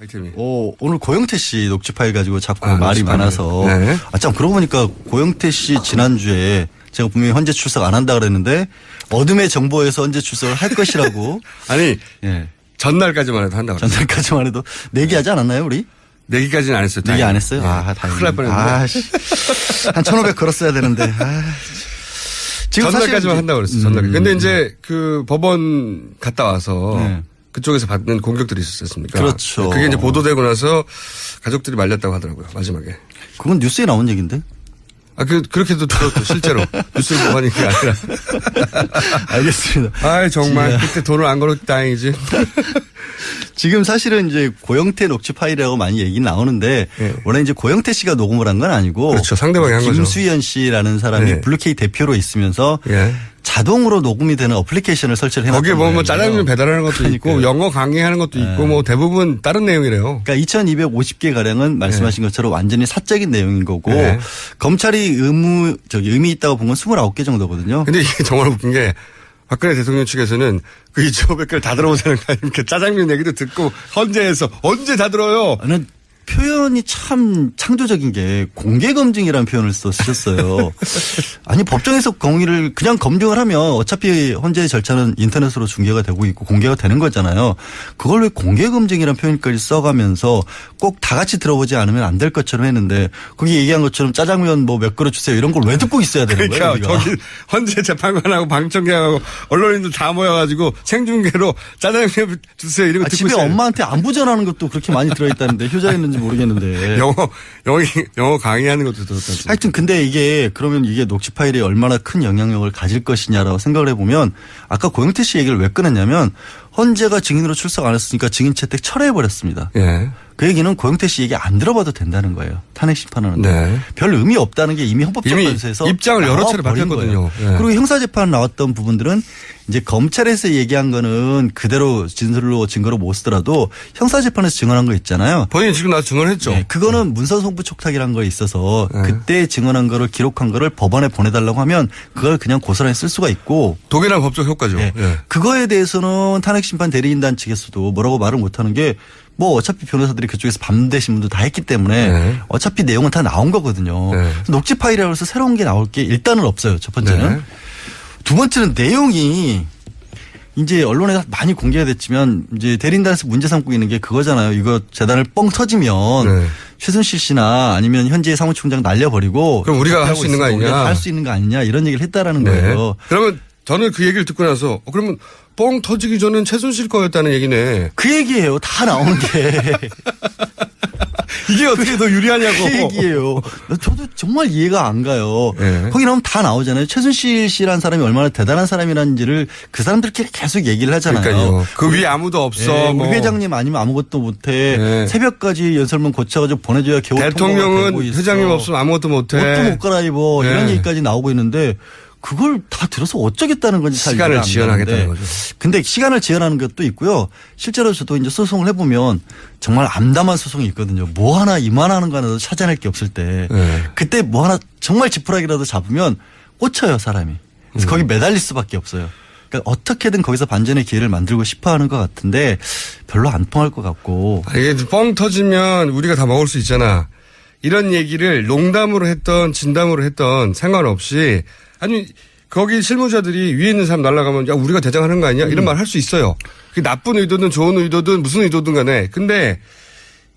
아이템이. 어, 오늘 고영태 씨 녹취 파일 가지고 자꾸 아, 말이. 많아서. 네. 아, 참, 그러고 보니까 고영태 씨 지난주에 제가 분명히 헌재 출석 안 한다 그랬는데 어둠의 정보에서 헌재 출석을 할 것이라고. 아니 예. 전날까지만 해도 한다고. 전날까지만 해도 내기하지 않았나요, 우리? 내기까지는 안 했어요. 내기. 안 했어요? 예. 아, 다행이네. 큰일 날 뻔했는데. 아, 씨. 한1,500 걸었어야 되는데. 아. 지금 전날까지만 한다고 그랬어요. 전날. 근데 이제 그 법원 갔다 와서 네. 그쪽에서 받는 공격들이 있었습니까? 그렇죠. 그게 이제 보도되고 나서 가족들이 말렸다고 하더라고요. 마지막에. 그건 뉴스에 나온 얘기인데. 아, 그, 그렇게도 들었고, 실제로. 뉴스를 보고 하는 게 아니라. 알겠습니다. 아 정말. 자, 그때 돈을 안 걸었기 다행이지. 지금 사실은 이제 고영태 녹취 파일이라고 많이 얘기 나오는데 예. 원래 이제 고영태 씨가 녹음을 한 건 아니고 그렇죠. 상대방이 한 거죠. 김수현 씨라는 사람이 예. 블루케이 대표로 있으면서 예. 자동으로 녹음이 되는 어플리케이션을 설치를 해놨던 거기에 뭐, 뭐. 짜장면 배달하는 것도 있고, 그러니까요. 영어 강의하는 것도 있고, 네. 뭐 대부분 다른 내용이래요. 그러니까 2250개 가량은 말씀하신 것처럼 완전히 사적인 내용인 거고 네. 검찰이 의무 저기 의미 있다고 본 건 29개 정도거든요. 근데 이게 정말 웃긴 게 박근혜 대통령 측에서는 그 2,500개를 다 들어보자는 거 아닙니까? 짜장면 얘기도 듣고 헌재에서 언제 다 들어요? 표현이 참 창조적인 게 공개 검증이라는 표현을 써 쓰셨어요. 아니 법정에서 공의를 그냥 검증을 하면 어차피 헌재의 절차는 인터넷으로 중계가 되고 있고 공개가 되는 거잖아요. 그걸 왜 공개 검증이라는 표현까지 써가면서 꼭 다 같이 들어보지 않으면 안 될 것처럼 했는데 거기 얘기한 것처럼 짜장면 뭐 몇 그릇 주세요 이런 걸 왜 듣고 있어야 되는 그러니까 거예요? 우리가? 저기 헌재 재판관하고 방청객하고 언론인들 다 모여가지고 생중계로 짜장면 주세요 이러고 아, 듣고 집에 있어요. 엄마한테 안부 전하는 것도 그렇게 많이 들어있다는데 효자였는지 모르겠는데. 영어 영어 영어 강의하는 것도 들었다. 하여튼 근데 이게 그러면 이게 녹취 파일이 얼마나 큰 영향력을 가질 것이냐라고 생각을 해보면 아까 고영태 씨 얘기를 왜 꺼냈냐면 헌재가 증인으로 출석 안 했으니까 증인 채택 철회해버렸습니다. 예. 그 얘기는 고영태 씨 얘기 안 들어봐도 된다는 거예요. 탄핵 심판하는데. 네. 별 의미 없다는 게 이미 관세에서 입장을 여러 차례. 거예요. 예. 그리고 형사재판 나왔던 부분들은 이제 검찰에서 얘기한 거는 그대로 진술로 증거로 못 쓰더라도 형사재판에서 증언한 거 있잖아요. 본인이 지금 나서 증언했죠. 네, 그거는 문서 송부 촉탁이라는 거 있어서 네. 그때 증언한 거를 기록한 거를 법원에 보내달라고 하면 그걸 그냥 고스란히 쓸 수가 있고 독일한 법적 효과죠. 예. 예. 그거에 대해서는 탄핵 심판 대리인단 측에서도 뭐라고 말을 못하는 게 뭐 어차피 변호사들이 그쪽에서 반대신 분도 다 했기 때문에 네. 어차피 내용은 다 나온 거거든요. 네. 녹취 파일이라고 해서 새로운 게 나올 게 일단은 없어요. 첫 번째는. 네. 두 번째는 내용이 이제 언론에 많이 공개가 됐지만 이제 대리인단에서 문제 삼고 있는 게 그거잖아요. 이거 재단을 뻥 터지면 네. 최순실 씨나 아니면 현재 사무총장 날려버리고 그럼 우리가 할 수 있는 거 아니냐. 할 수 있는 거 아니냐 이런 얘기를 했다라는 네. 거예요. 그러면 저는 그 얘기를 듣고 나서 어, 그러면 뻥 터지기 전엔 최순실 거였다는 얘기네. 그 얘기예요. 다 나온 게. 이게 어떻게 더 유리하냐고. 그 얘기예요. 저도 정말 이해가 안 가요. 네. 거기 나오면 다 나오잖아요. 최순실 씨라는 사람이 얼마나 대단한 사람이라는지를 그 사람들끼리 계속 얘기를 하잖아요. 그러니까요. 그 위에 아무도 없어. 예, 뭐. 우리 회장님 아니면 아무것도 못해. 네. 새벽까지 연설문 고쳐가지고 보내줘야 겨우 대통령은. 회장님 없으면 아무것도 못해. 옷도 못 갈아입어. 이런 네. 얘기까지 나오고 있는데 그걸 다 들어서 어쩌겠다는 건지 잘 시간을 지연하겠다는. 거죠. 근데 시간을 지연하는 것도 있고요. 실제로 저도 이제 소송을 해보면 정말 암담한 소송이 있거든요. 뭐 하나 이만하는 거 하나도 찾아낼 게 없을 때 네. 그때 뭐 하나 정말 지푸라기라도 잡으면 꽂혀요 사람이. 그래서 음. 거기 매달릴 수밖에 없어요. 그러니까 어떻게든 거기서 반전의 기회를 만들고 싶어 하는 것 같은데 별로 안 통할 것 같고. 아, 이게 뻥 터지면 우리가 다 먹을 수 있잖아. 이런 얘기를 농담으로 했던 진담으로 했던 상관없이 아니 거기 실무자들이 위에 있는 사람 날라가면 야 우리가 대장하는 거 아니야 이런 말할 수 있어요. 그게 나쁜 의도든 좋은 의도든 무슨 의도든 간에. 근데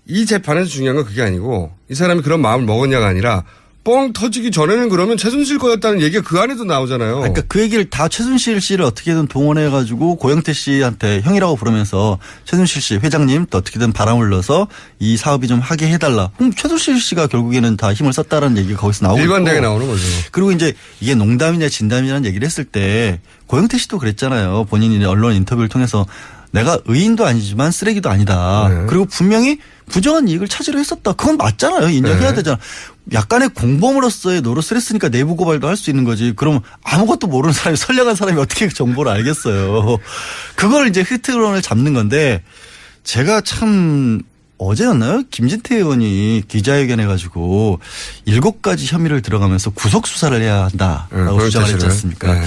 이 재판에서 중요한 건 그게 아니고 이 사람이 그런 마음을 먹었냐가 아니라 뻥 터지기 전에는 그러면 최순실 거였다는 얘기가 그 안에도 나오잖아요. 그러니까 그 얘기를 다 최순실 씨를 어떻게든 동원해 가지고 고영태 씨한테 형이라고 부르면서 최순실 씨 회장님 또 어떻게든 바람을 넣어서 이 사업이 좀 하게 해달라. 그럼 최순실 씨가 결국에는 다 힘을 썼다라는 얘기가 거기서 나오고 일관되게 있고. 나오는 거죠. 그리고 이제 이게 농담이냐 진담이냐는 얘기를 했을 때 고영태 씨도 그랬잖아요. 본인이 언론 인터뷰를 통해서 내가 의인도 아니지만 쓰레기도 아니다. 네. 그리고 분명히 부정한 이익을 찾으려 했었다. 그건 맞잖아요. 인정해야 네. 되잖아. 약간의 공범으로서의 노릇을 했으니까 내부 고발도 할 수 있는 거지. 그럼 아무것도 모르는 사람이 선량한 사람이 어떻게 그 정보를 알겠어요. 그걸 이제 히트론을 잡는 건데 제가 참 어제였나요? 김진태 의원이 기자회견 해 가지고 일곱 가지 혐의를 들어가면서 구속 수사를 해야 한다라고 네, 주장을 했지. 않습니까? 네.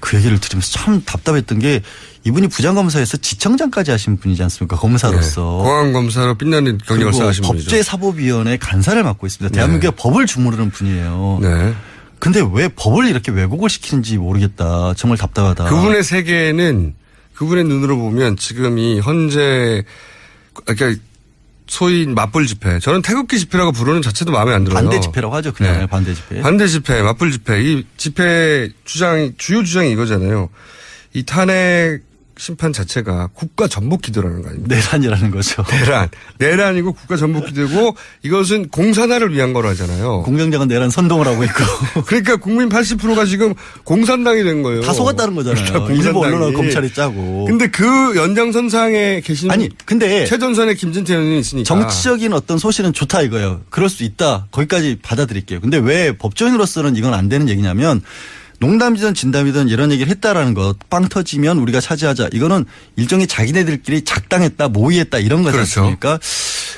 그 얘기를 들으면서 참 답답했던 게 이분이 부장검사에서 지청장까지 하신 분이지 않습니까? 검사로서. 네. 공안 검사로 빛나는 경력을 쌓으신 분이죠. 법제사법위원회 간사를 맡고 있습니다. 대한민국의 법을 주무르는 분이에요. 네. 근데 왜 법을 이렇게 왜곡을 시키는지 모르겠다. 정말 답답하다. 그분의 세계는 그분의 눈으로 보면 지금 이 현재 그러니까 소위 맞불 집회 저는 태극기 집회라고 부르는 자체도 마음에 안 들어요. 반대 집회라고 하죠. 그냥 네. 반대 집회. 반대 집회, 맞불 집회 이 집회 주장 주요 주장이 이거잖아요. 이 탄핵 심판 자체가 국가 전복 기도라는 거 아닙니까? 내란이라는 거죠. 내란, 내란이고 국가 전복 기도고 이것은 공산화를 위한 거라잖아요. 공장장은 내란 선동을 하고 있고 그러니까 국민 80%가 지금 공산당이 된 거예요. 다 속았다는 거잖아요. 그러니까 공산당이. 일부 언론은 검찰이 짜고. 근데 그 연장선상에 계신 아니 근데 최전선의 김진태 의원이 있으니까 정치적인 어떤 소신은 좋다 이거예요. 그럴 수 있다. 거기까지 받아들일게요. 근데 왜 법조인으로서는 이건 안 되는 얘기냐면 농담이든 진담이든 이런 얘기를 했다라는 것, 빵 터지면 우리가 차지하자. 이거는 일종의 자기네들끼리 작당했다, 모의했다 이런 거지 그렇죠. 않습니까?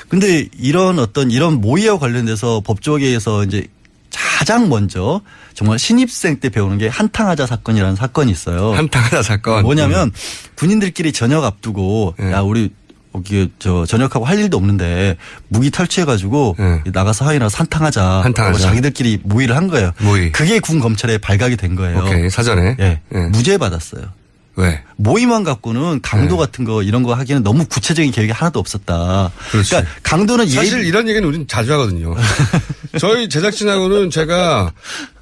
근데 이런 어떤 이런 모의와 관련돼서 법조계에서 이제 가장 먼저 정말 신입생 때 배우는 게 한탕하자 사건이라는 사건이 있어요. 한탕하다 사건. 뭐냐면 군인들끼리 저녁 앞두고 네. 야 우리 여기 저 전역하고 할 일도 없는데 무기 탈취해가지고 네. 나가서 하이나 산탕하자. 한탕하자. 하고 자기들끼리 모의를 한 거예요. 모의. 그게 군 검찰에 발각이 된 거예요. 오케이 사전에. 예, 예. 무죄 받았어요. 왜? 모의만 갖고는 강도 네. 같은 거 이런 거 하기에는 너무 구체적인 계획이 하나도 없었다. 그렇지. 러니까 강도는 사실 예비 이런 얘기는 우린 자주 하거든요. 저희 제작진하고는 제가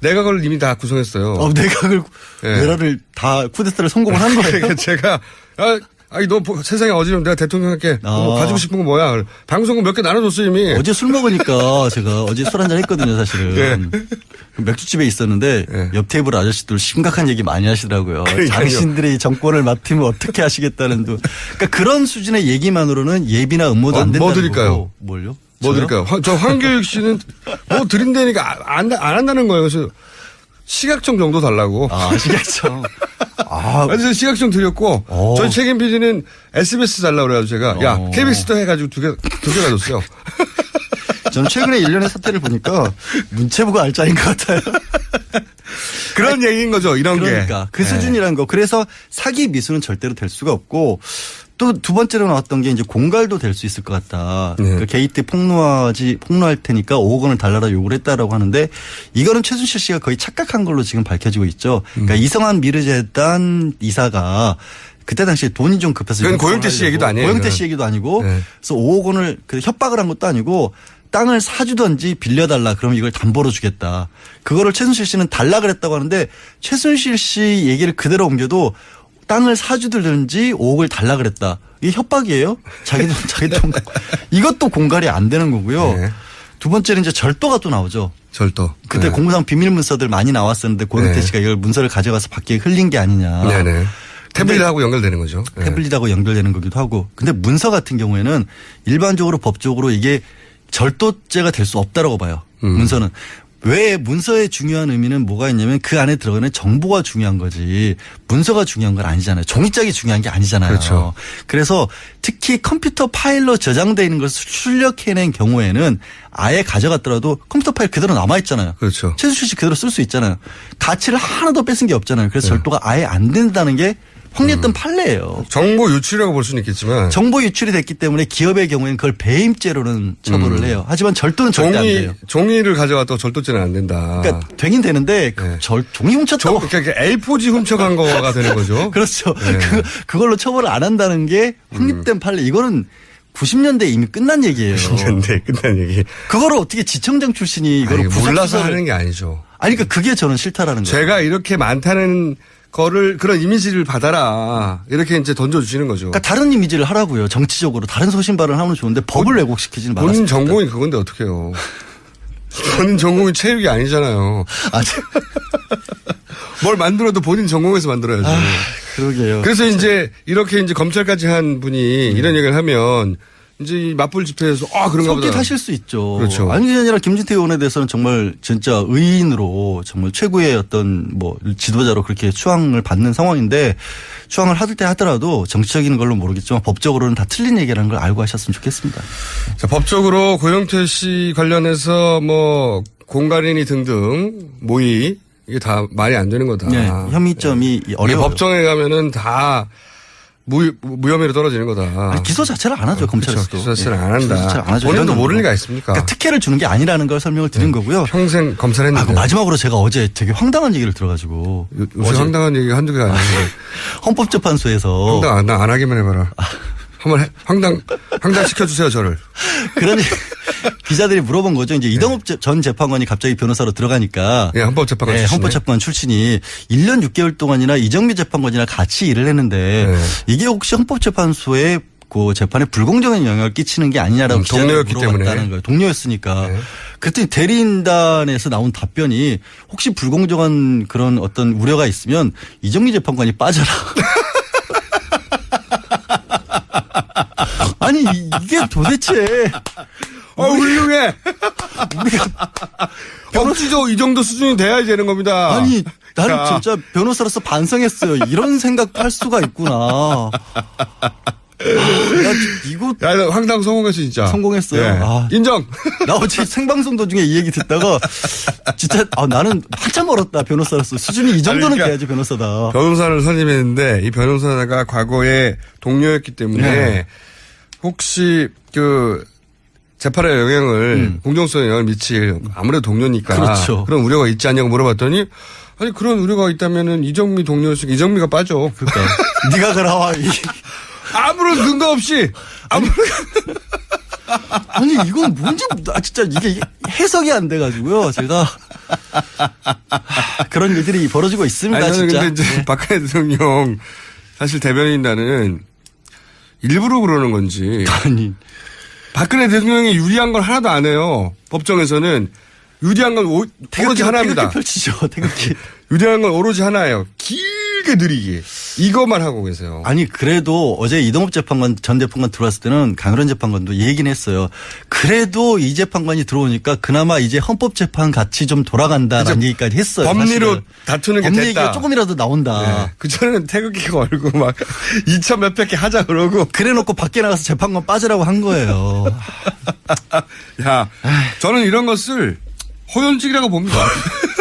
내각을 이미 다 구성했어요. 어, 내각을 예. 내라를 다 쿠데타를 성공을 한 거예요. 그러니까 제가 아, 아니 너 보- 세상에 어지러면 내가 대통령할게. 너뭐 아. 가지고 싶은 거 뭐야? 방송국 몇 개 나눠줬어 이미. 어제 술 먹으니까 제가 어제 술 한잔 했거든요, 사실은. 그 맥주집에 있었는데 예. 옆 테이블 아저씨들 심각한 얘기 많이 하시더라고요. 그러니까요. 당신들이 정권을 맡으면 어떻게 하시겠다는 둥. 그러니까 그런 수준의 얘기만으로는 예비나 음모도 어, 안 된다는 뭐 드릴까요? 거고. 뭘요? 뭐 저요? 드릴까요? 화- 저 황교익 씨는 뭐 드린다니까 안, 안 한다는 거예요. 그래서 시각청 정도 달라고. 아, 아시겠죠. 아, 그래서 시각청 드렸고 어. 저희 책임 PD는 SBS 달라고 그래가지고 제가 야 어. KBS도 해가지고 두 개 두 개 가졌어요. 저는 최근에 일련의 사태를 보니까 문체부가 알짜인 것 같아요. 그런 얘기인 거죠. 이런 게. 그러니까 그 네. 수준이라는 거. 그래서 사기 미수는 절대로 될 수가 없고 또 두 번째로 나왔던 게 이제 공갈도 될 수 있을 것 같다. 네. 그 게이트 폭로하지 폭로할 테니까 5억 원을 달라라 요구를 했다라고 하는데 이거는 최순실 씨가 거의 착각한 걸로 지금 밝혀지고 있죠. 그러니까 음. 이성한 미르재단 이사가 그때 당시에 돈이 좀 급해서 그건 고영태 씨. 얘기도 아니에요, 고영태. 씨 얘기도 아니고 네. 그래서 5억 원을 그 협박을 한 것도 아니고 땅을 사주든지 빌려달라 그러면 이걸 담보로 주겠다. 그거를 최순실 씨는 달라 그랬다고 하는데 최순실 씨 얘기를 그대로 옮겨도 땅을 사주든지 5억을 달라 그랬다. 이게 협박이에요? 자기 돈, 자기 돈. 이것도 공갈이 안 되는 거고요. 네. 두 번째는 이제 절도가 또 나오죠. 절도. 그때 네. 공무상 비밀 문서들 많이 나왔었는데 고영태 네. 씨가 이걸 문서를 가져가서 밖에 흘린 게 아니냐. 네네. 태블릿하고 연결되는 거죠. 네. 태블릿하고 연결되는 거기도 하고. 근데 문서 같은 경우에는 일반적으로 법적으로 이게 절도죄가 될 수 없다라고 봐요. 음. 문서는. 왜 문서의 중요한 의미는 뭐가 있냐면 그 안에 들어가는 정보가 중요한 거지 문서가 중요한 건 아니잖아요. 종이짝이 중요한 게 아니잖아요. 그렇죠. 그래서 특히 컴퓨터 파일로 저장되어 있는 것을 출력해낸 경우에는 아예 가져갔더라도 컴퓨터 파일 그대로 남아 있잖아요. 그렇죠. 최수실 씨 그대로 쓸 수 있잖아요. 가치를 하나도 뺏은 게 없잖아요. 그래서 네. 절도가 아예 안 된다는 게 확립된 음. 판례예요. 정보 유출이라고 볼 수는 있겠지만 정보 유출이 됐기 때문에 기업의 경우에는 그걸 배임죄로는 처벌을 음. 해요. 하지만 절도는 절대 안 종이 돼요. 종이를 가져갔다고 절도죄는 안 된다. 그러니까 되긴 되는데 그 네. 절, 종이 종, 훔쳤다고. 그러니까 A4지 훔쳐간 거가 되는 거죠. 그렇죠. 네. 음. 그, 그걸로 처벌을 안 한다는 게 확립된 판례. 이거는 90년대 이미 끝난 얘기예요. 근데 끝난 얘기. 그거를 어떻게 지청장 출신이 이걸 몰라서 하는 게 아니죠. 아니 그러니까 그게 저는 싫다라는 거예요. 제가 이렇게 많다는 거를 그런 이미지를 받아라 이렇게 이제 던져주시는 거죠. 그러니까 다른 이미지를 하라고요. 정치적으로 다른 소신 발언을 하면 좋은데 법을 왜곡시키지는 본인 말았습니다. 전공이 그건데 어떡해요. 본인 전공이 체육이 아니잖아요. 아, 저- 뭘 만들어도 본인 전공에서 만들어야죠. 그러게요. 그래서 이제 이렇게 이제 검찰까지 한 분이 이런 얘기를 하면 이제 이 맞불 집회에서 아 그런가 보다. 속깃하실 수 있죠. 그렇죠. 아니라 김진태 의원에 대해서는 정말 진짜 의인으로 정말 최고의 어떤 뭐 지도자로 그렇게 추앙을 받는 상황인데 추앙을 할때 하더라도 정치적인 걸로 모르겠지만 법적으로는 다 틀린 얘기라는 걸 알고 하셨으면 좋겠습니다. 자, 법적으로 고영태 씨 관련해서 뭐 공갈인이 등등 모의 이게 다 말이 안 되는 거다. 네, 혐의점이 이게 어려워요. 법정에 가면은 다 무, 무혐의로 떨어지는 거다. 아니, 기소 자체를 안 하죠 검찰에서도. 그렇죠. 기소 자체를 예, 안 기소 자체를 한다. 안 하죠. 본인도 모를 정도로. 리가 있습니까? 그러니까 특혜를 주는 게 아니라는 걸 설명을 드린 거고요. 평생 아, 검사했는데. 그 마지막으로 제가 어제 되게 황당한 얘기를 들어가지고 요- 어제 황당한 얘기가 한두 개가 아니고 헌법재판소에서 황당 안, 안 하기만 해봐라. 한번 해- 황당 황당 시켜주세요 저를. 그러니 기자들이 물어본 거죠. 이제 이동욱 제- 전 재판관이 갑자기 변호사로 들어가니까 예, 헌법재판관 네. 헌법재판관 출신이 1년 6개월 동안이나 이정미 재판관이랑 같이 일을 했는데 네. 이게 혹시 헌법재판소에 그 재판에 불공정한 영향을 끼치는 게 아니냐라고 음, 동료였기 때문에. 거예요. 동료였으니까. 네. 그랬더니 대리인단에서 나온 답변이 혹시 불공정한 그런 어떤 우려가 있으면 이정미 재판관이 빠져라. 아니 이게 도대체 어 훌륭해. 법치적 이 정도 수준이 돼야 되는 겁니다. 아니 나는 자, 진짜 변호사로서 반성했어요. 이런 생각도 할 수가 있구나. 야, 이거 야, 나 황당 성공했어 진짜. 성공했어요. 예. 아. 인정. 나 어제 생방송 도중에 이 얘기 듣다가 진짜 아, 나는 한참 멀었다 변호사로서 수준이 이 정도는 아니, 그러니까 돼야지 변호사다. 변호사를 선임했는데 이 변호사가 과거에 동료였기 때문에 네. 혹시 그 재판에 영향을 공정성에 영향을 미칠 아무래도 동료니까 음. 그렇죠. 런 우려가 있지 않냐고 물어봤더니 아니 그런 우려가 있다면은 이정미 동료였으니까 이정미가 빠져. 그러니까 네가 그라와 이- 아무런 근거 없이 아무런 아니 이건 뭔지 아 진짜 이게 해석이 안 돼가지고요. 제가 그런 일들이 벌어지고 있습니다. 아니 진짜. 네. 근데 이제 박근혜 대통령 사실 대변인단은 일부러 그러는 건지 아니 박근혜 대통령이 유리한 걸 하나도 안 해요. 법정에서는 유리한 건 오, 오로지 태극기 하나입니다. 펼치죠. 태극기. 유리한 건 오로지 하나예요. 길 게 느리기. 이것만 하고 계세요. 아니 그래도 어제 이동욱 재판관 전 재판관 들어왔을 때는 강일원 재판관도 얘기는 했어요. 그래도 이 재판관이 들어오니까 그나마 이제 헌법 재판 같이 좀 돌아간다라는 얘기까지 했어요. 법리로. 다투는 게 법리 됐다. 얘기가 조금이라도 나온다. 네. 그전에는 태극기 걸고 막 2천 몇백 개 하자 그러고. 그래놓고 밖에 나가서 재판관 빠지라고 한 거예요. 야, 저는 이런 것을 호연직이라고 봅니다.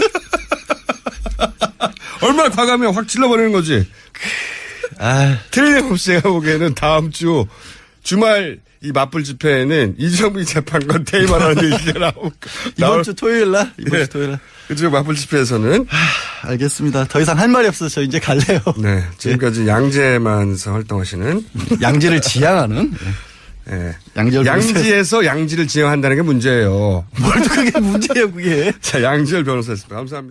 얼마나 과감하면 확 질러버리는 거지. 아, 틀림없이 제가 보기에는 다음 주 주말 이 맞불 집회에는 이정미 재판관 퇴임하라는 얘기가 나올 이번 주 토요일 날 이번 예. 주 토요일 날 그쪽 맞불 집회에서는 알겠습니다. 더 이상 할 말이 없어서 저 이제 갈래요. 네 지금까지 양재만서 활동하시는 양지를 지향하는 예. 양지열 양지에서 양지를 지향한다는 게 문제예요. 뭘 또 그게 문제예요 그게. 자 양지열 변호사였습니다. 감사합니다.